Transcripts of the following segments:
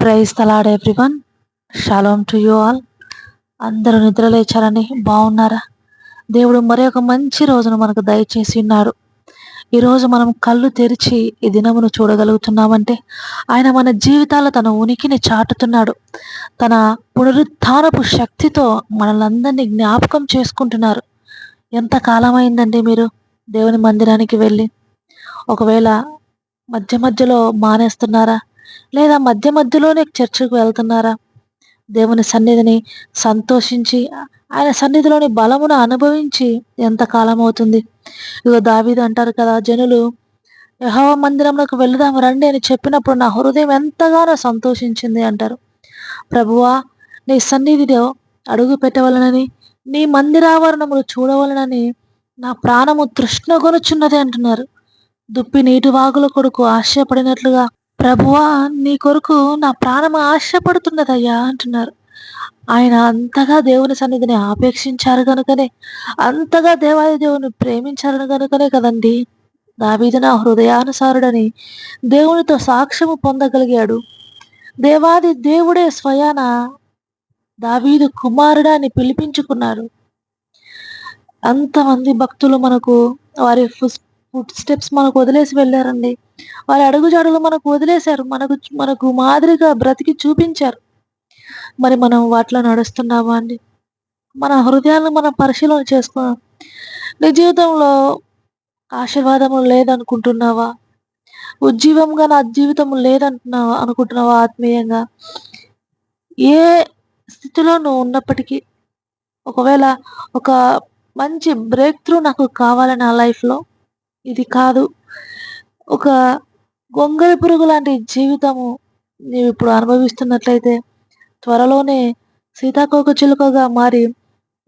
Praise the lord everyone shalom to you all అందరూ నిద్రలేచారని బాగున్నారా? దేవుడు మరి ఒక మంచి రోజును మనకు దయచేసి ఉన్నాడు. ఈరోజు మనం కళ్ళు తెరిచి ఈ దినమును చూడగలుగుతున్నామంటే ఆయన మన జీవితాల తన ఉనికిని చాటుతున్నాడు. తన పునరుత్నపు శక్తితో మనల్ని జ్ఞాపకం చేసుకుంటున్నారు. ఎంత కాలమైందండి మీరు దేవుని మందిరానికి వెళ్ళి? ఒకవేళ మధ్య మధ్యలో మానేస్తున్నారా? లేదా మధ్య మధ్యలోనే చర్చకు వెళ్తున్నారా? దేవుని సన్నిధిని సంతోషించి ఆయన సన్నిధిలోని బలమును అనుభవించి ఎంతకాలం అవుతుంది ఇగో దావీదు అంటారు కదా జనులు యహోవ మందిరంలోకి వెళదాం రండి అని చెప్పినప్పుడు నా హృదయం ఎంతగానో సంతోషించింది అంటారు. ప్రభువా నీ సన్నిధిలో అడుగు పెట్టవలనని నీ మందిరావరణములు చూడవలనని నా ప్రాణము తృష్ణ కొనుచున్నది అంటున్నారు. దుప్పి నీటి వాగుల కొడుకు ఆశపడినట్లుగా ప్రభువా నీ కొరకు నా ప్రాణం ఆశపడుతున్నదయ్యా అంటున్నారు. ఆయన అంతగా దేవుని సన్నిధిని ఆపేక్షించారు కనుకనే అంతగా దేవాది దేవుని ప్రేమించారు కనుకనే కదండి. దావీదు నా హృదయానుసారుడని దేవునితో సాక్ష్యము పొందగలిగాడు. దేవాది దేవుడే స్వయాన దావీదు కుమారుడా అని పిలిపించుకున్నాడు అంతమంది భక్తులు మనకు వారి ఫుడ్ స్టెప్స్ మనకు వదిలేసి వెళ్ళారండి. వారి అడుగుజాడులు మనకు వదిలేశారు. మనకు మనకు మాదిరిగా బ్రతికి చూపించారు. మరి మనం వాటిలో నడుస్తున్నామా అండి? మన హృదయాలను మనం పరిశీలన చేసుకున్నాం. నీ జీవితంలో ఆశీర్వాదము లేదనుకుంటున్నావా? ఉజ్జీవంగా నా జీవితం లేదంటున్నావా? అనుకుంటున్నావా ఆత్మీయంగా? ఏ స్థితిలో నువ్వు ఉన్నప్పటికీ ఒకవేళ ఒక మంచి బ్రేక్ త్రూ నాకు కావాలి నా లైఫ్లో ఇది కాదు. ఒక గొంగళి పురుగు లాంటి జీవితము నీవు ఇప్పుడు అనుభవిస్తున్నట్లయితే త్వరలోనే సీతాకోక చిలుకగా మారి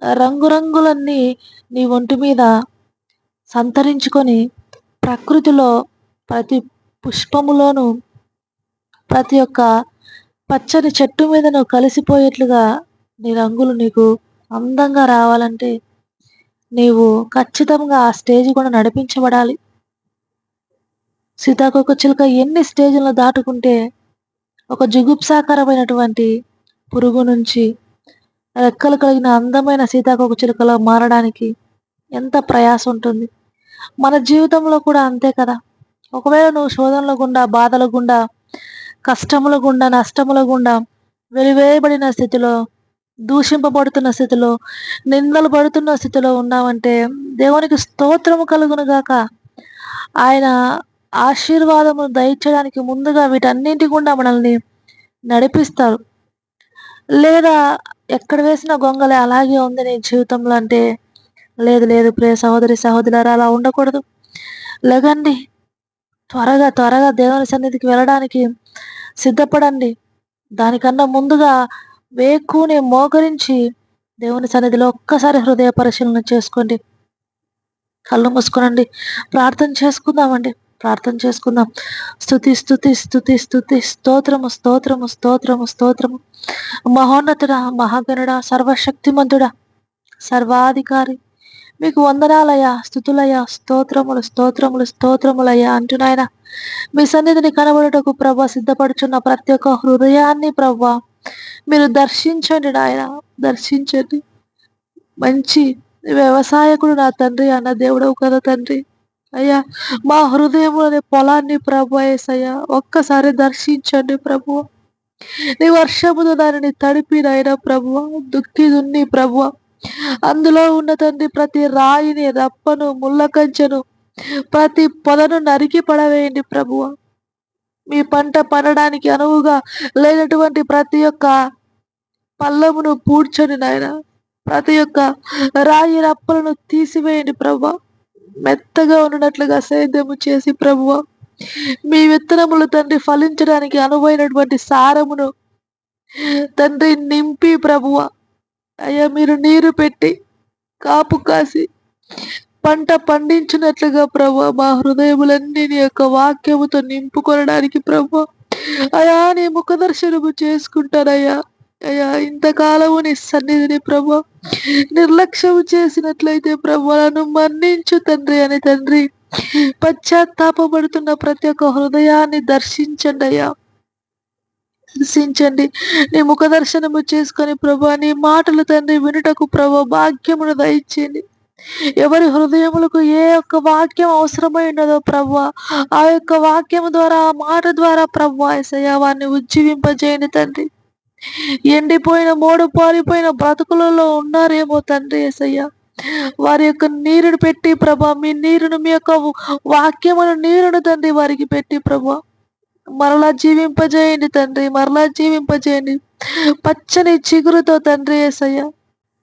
రంగురంగులన్నీ నీ ఒంటి మీద సంతరించుకొని ప్రకృతిలో ప్రతి పుష్పములోను ప్రతి ఒక్క పచ్చని చెట్టు మీదను కలిసిపోయేట్లుగా నీ రంగులు నీకు అందంగా రావాలంటే నీవు ఖచ్చితంగా ఆ స్టేజ్ కూడా నడిపించబడాలి. సీతాకోక చిలుక ఎన్ని స్టేజ్లను దాటుకుంటే ఒక జుగుప్సాకరమైనటువంటి పురుగు నుంచి రెక్కలు కలిగిన అందమైన సీతాకోక చిలుకలో మారడానికి ఎంత ప్రయాసం ఉంటుంది. మన జీవితంలో కూడా అంతే కదా. ఒకవేళ నువ్వు శోధనల గుండా బాధల గుండా కష్టముల గుండా నష్టముల గుండా వెలివేయబడిన స్థితిలో దూషింపబడుతున్న స్థితిలో నిందలు పడుతున్న స్థితిలో ఉన్నామంటే దేవునికి స్తోత్రము కలుగునుగాక ఆయన ఆశీర్వాదము దయచేయడానికి ముందుగా వీటన్నింటి గుండా మనల్ని నడిపిస్తారు లేదా ఎక్కడ వేసిన గొంగలే అలాగే ఉంది నీ జీవితంలో అంటే లేదు లేదు ప్రియ సహోదరి సహోదరులారా అలా ఉండకూడదు. లేదండి త్వరగా త్వరగా దేవుని సన్నిధికి వెళ్ళడానికి సిద్ధపడండి. దానికన్నా ముందుగా వేకుని మోకరించి దేవుని సన్నిధిలో ఒక్కసారి హృదయ పరిశీలన చేసుకోండి. కళ్ళు మూసుకోనండి. ప్రార్థన చేసుకుందామండి. ప్రార్థన చేసుకుందాం. స్థుతి స్థుతి స్థుతి స్థుతి స్తోత్రము స్తోత్రము స్తోత్రము స్తోత్రము. మహోన్నతుడా మహాగణుడా సర్వశక్తిమంతుడా సర్వాధికారి. మీకు వందనాలయ్యా స్థుతులయ్యా స్తోత్రములు స్తోత్రములు స్తోత్రములయ్యా అంటున్నాయన మీ సన్నిధిని కనబడుటకు ప్రభా సిద్ధపడుచున్న ప్రతి ఒక్క హృదయాన్ని ప్రభా మీరు దర్శించండి నాయన దర్శించండి. మంచి వ్యవసాయకుడు నా తండ్రి అన్న దేవుడవు కదా తండ్రి. అయ్యా మా హృదయంలోని పొలాన్ని ప్రభు అయ్యా ఒక్కసారి దర్శించండి ప్రభు. నీ వర్షముతో దానిని తడిపి నాయన ప్రభు దుక్కి దున్ని ప్రభు. అందులో ఉన్న తండ్రి ప్రతి రాయిని రప్పను ముళ్ళకంచెను ప్రతి పొదను నరికి పడవేయండి ప్రభువ మీ పంట పండడానికి అనువుగా లేనటువంటి ప్రతి ఒక్క పల్లమును పూడ్చండి నాయన. ప్రతి ఒక్క రాయి రప్పలను తీసివేయండి ప్రభు మెత్తగా ఉన్నట్లుగా సేద్యము చేసి ప్రభువ మీ విత్తనములు తండ్రి ఫలించడానికి అనువైనటువంటి సారమును తండ్రి నింపి ప్రభువ అయ్యా మీరు నీరు పెట్టి కాపు కాసి పంట పండించినట్లుగా ప్రభు మా హృదయములన్నీ నీ యొక్క వాక్యముతో నింపుకొనడానికి ప్రభు. అయా నీ ముఖదర్శనము చేసుకుంటానయ్యా. అయ్యా ఇంతకాలము నీ సన్నిధిని ప్రభు నిర్లక్ష్యం చేసినట్లయితే ప్రభులను మన్నించు తండ్రి అని తండ్రి. పశ్చాత్తాపడుతున్న ప్రతి ఒక్క హృదయాన్ని దర్శించండి అయ్యా. దర్శించండి. నీ ముఖ దర్శనము చేసుకొని ప్రభా నీ మాటలు తండ్రి వినుటకు ప్రభా భాగ్యమును దయచేయండి. ఎవరి హృదయములకు ఏ ఒక్క వాక్యం అవసరమై ఉన్నదో ప్రవ్వ ఆ యొక్క వాక్యం ద్వారా ఆ మాట ద్వారా ప్రవ్వ ఎసయ్య వారిని ఉజ్జీవింపజేయండి తండ్రి. ఎండిపోయిన మోడు పారిపోయిన బ్రతుకులలో ఉన్నారేమో తండ్రి ఎసయ్య వారి యొక్క నీరును పెట్టి ప్రభా మీ నీరును మీ యొక్క వాక్యమును నీరును తండ్రి వారికి పెట్టి ప్రభా. మరలా జీవింపజేయండి తండ్రి మరలా జీవింపజేయండి. పచ్చని చిగురుతో తండ్రి ఏసయ్య.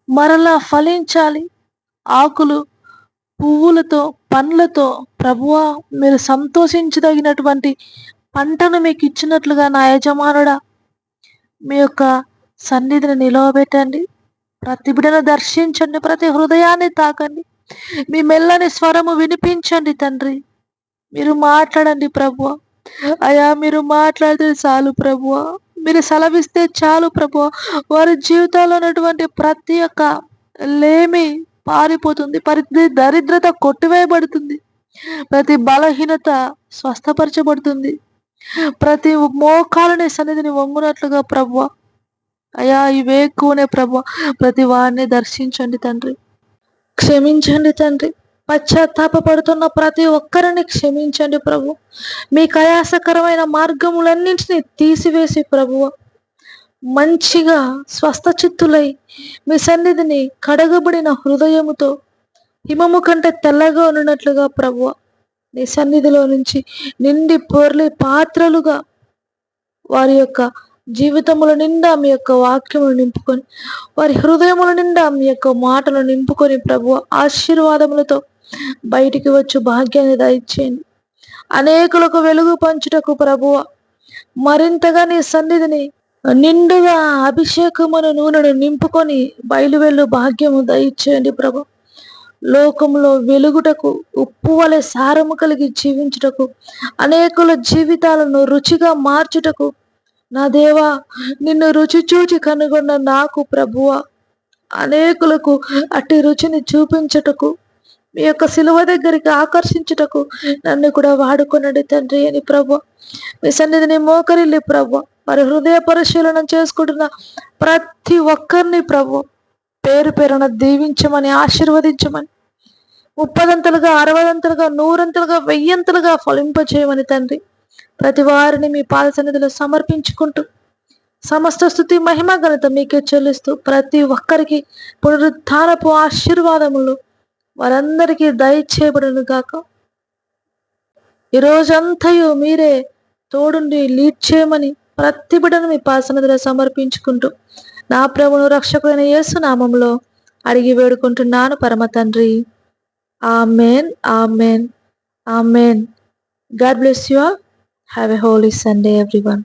మరలా ఫలించాలి. ఆకులు పువ్వులతో పండ్లతో ప్రభువా మీరు సంతోషించదగినటువంటి పంటను మీకు ఇచ్చినట్లుగా నా యజమానుడా మీ యొక్క సన్నిధిని నిలవబెట్టండి. ప్రతి బిడను దర్శించండి ప్రతి హృదయాన్ని తాకండి. మీ మెల్లని స్వరము వినిపించండి తండ్రి. మీరు మాట్లాడండి ప్రభువ. అయా మీరు మాట్లాడితే చాలు ప్రభువ. మీరు సెలవిస్తే చాలు ప్రభువ. వారి జీవితాల్లో ఉన్నటువంటి ప్రతి ఒక్క లేమి పారిపోతుంది. ప్రతి దరిద్రత కొట్టివేయబడుతుంది. ప్రతి బలహీనత స్వస్థపరచబడుతుంది. ప్రతి మోకాలని సన్నిధిని వంగునట్లుగా ప్రభు అయా ఇవే కూనే ప్రభు ప్రతి వారిని దర్శించండి తండ్రి. క్షమించండి తండ్రి. పశ్చాత్తాపడుతున్న ప్రతి ఒక్కరిని క్షమించండి ప్రభు. మీ కయాసకరమైన మార్గములన్నింటినీ తీసివేసి ప్రభువ. మంచిగా స్వస్థ చిత్తులై మీ సన్నిధిని కడగబడిన హృదయముతో హిమము కంటే తెల్లగా ఉన్నట్లుగా ప్రభువ. నీ సన్నిధిలో నుంచి నిండి పొర్లి పాత్రలుగా వారి యొక్క జీవితముల నిండా మీ యొక్క వాక్యములు నింపుకొని వారి హృదయముల నిండా మీ యొక్క మాటలు నింపుకొని ప్రభు ఆశీర్వాదములతో బయటికి వచ్చి భాగ్యాన్ని దయచేయండి. అనేకులకు వెలుగు పంచుటకు ప్రభువ మరింతగా నీ సన్నిధిని నిండుగా అభిషేకమును నూనెను నింపుకొని బయలువెళ్ళు భాగ్యము దయచేయండి ప్రభు. లోకంలో వెలుగుటకు ఉప్పు వలె సారము కలిగి జీవించుటకు అనేకుల జీవితాలను రుచిగా మార్చుటకు. నా దేవా నిన్ను రుచి చూచి కనుగొన్న నాకు ప్రభువ. అనేకులకు అట్టి రుచిని చూపించుటకు మీ యొక్క శిలువ దగ్గరికి ఆకర్షించుటకు నన్ను కూడా వాడుకొనండి తండ్రి అని ప్రభు. మీ సన్నిధిని మోకరిల్లి ప్రభు. వారి హృదయ పరిశీలన చేసుకుంటున్న ప్రతి ఒక్కరిని ప్రభు పేరు పేరున దీవించమని ఆశీర్వదించమని ముప్పదంతలుగా అరవదంతలుగా నూరంతలుగా వెయ్యంతలుగా ఫలింపచేయమని తండ్రి. ప్రతి వారిని మీ పాద సన్నిధిలో సమర్పించుకుంటూ సమస్త స్థుతి మహిమ ఘనత మీకే చెల్లిస్తూ ప్రతి ఒక్కరికి పునరుద్ధానపు ఆశీర్వాదములు వారందరికీ దయచేయబడును గాక. ఈ మీరే తోడుండి లీడ్ చేయమని ప్రతి మీ పాసనదిలో సమర్పించుకుంటూ నా ప్రభును రక్షకుడైన యేసు నామంలో అడిగి వేడుకుంటున్నాను పరమ తండ్రి. Amen amen amen. God bless you have a holy Sunday everyone.